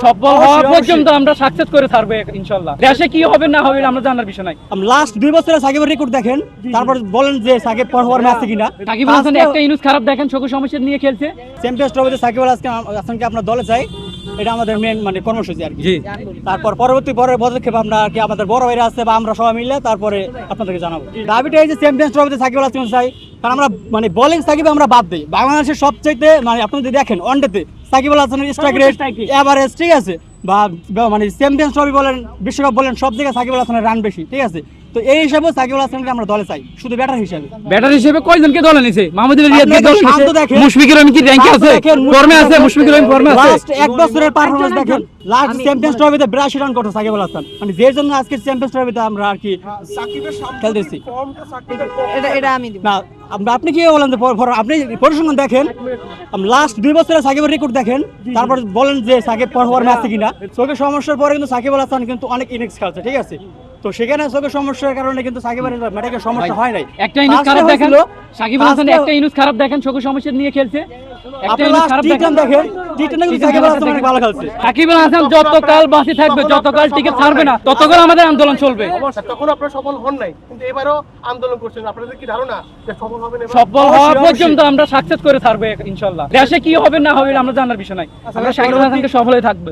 সফল হওয়া পর্যন্ত আমরা সাকসেস করে থাকব ইনশাল্লাহ। দেশে কি হবে না হবে আমরা জানার বিষয় নাই। লাস্ট দুই বছরের সাকিবের রেকর্ড দেখেন। তারপর বলেন যে সাকিব পারফরম্যান্স আছে কিনা। সাকিব হাসান একটা খারাপ দেখেন চোখের সমস্যা নিয়ে খেলছে। চ্যাম্পিয়ন্স ট্রফিতে সাকিব আল হাসান- হাসানকে আপনার দলে চাই। এটা আমাদের মেন মানে কর্মসূচি আর কি। তারপর পরবর্তী পরের পদক্ষেপ আমরা আর কি আমাদের বড় ভাইরা আছে বা আমরা সবাই মিলে তারপরে আপনাদেরকে জানাব। দাবিটা এই যে চ্যাম্পিয়ন্স ট্রফিতে সাকিব আল হাসান চাই। কারণ আমরা মানে বোলিং সাকিব আমরা বাদ দিই। বাংলাদেশের সবচাইতে মানে আপনি যদি দেখেন ওয়ানডেতে সাকিব আল হাসানের স্ট্রাইক রেট। এভারেজ ঠিক আছে? বা মানে চ্যাম্পিয়ন্স ট্রফি বলেন বিশ্বকাপ বলেন সব জায়গায় সাকিব আল হাসানের রান বেশি ঠিক আছে? তো এই হিসাবেও সাকিব আল হাসানকে আমরা দলে চাই শুধু ব্যাটার হিসাবে। ব্যাটার হিসেবে কয়জনকে দলে নিছে? মাহমুদুল রিয়াদ আপনি দলে নিছে? দেখেন। মুশফিকুর রহিম কি র্যাঙ্কে আছে? ফর্মে আছে? মুশফিকুর রহিম ফর্মে আছে? লাস্ট এক বছরের পারফরমেন্স দেখেন। লাস্ট চ্যাম্পিয়ন্স ট্রফিতে বিরাশি রান করতো সাকিব আল হাসান। মানে যে জন্য আজকে চ্যাম্পিয়ন্স ট্রফিতে আমরা আর কি সাকিবের সামনে খেলতেছি। এটা এটা আমি দিব। না আপনি কি বলেন যে পর- পর- আপনি পরিসংখ্যান দেখেন লাস্ট দুই বছরের সাকিবের রেকর্ড দেখেন তারপর বলেন যে সাকিব পারফরমেন্স আছে কিনা। চোখের সমস্যার পরে কিন্তু সাকিব আল হাসান কিন্তু অনেক ইনিংস খেলছে ঠিক আছে? তো সেখানে চোখের সমস্যার কারণে কিন্তু সাকিবের ম্যাটাকে সমস্যা হয় নাই। একটা ইনিংস খারাপ দেখেন সাকিব আল হাসান একটা ইনিংস খারাপ দেখেন চোখের সমস্যা নিয়ে খেলছে। যতকাল থাকবে যতকাল ছাড়বে না ততকাল আমাদের আন্দোলন চলবে। তখন আপনারা সফল হন নাই কিন্তু এবারও আন্দোলন করছেন। আপনাদের কি ধারণা সফল হবেন সফল হওয়া পর্যন্ত আমরা সাকসেস করে থাকব ইনশাল্লাহ। দেশে কি হবে না হবে আমরা জানার বিষয় নাই। আমরা সাকিব হাসানকে সফল হয়ে থাকবে।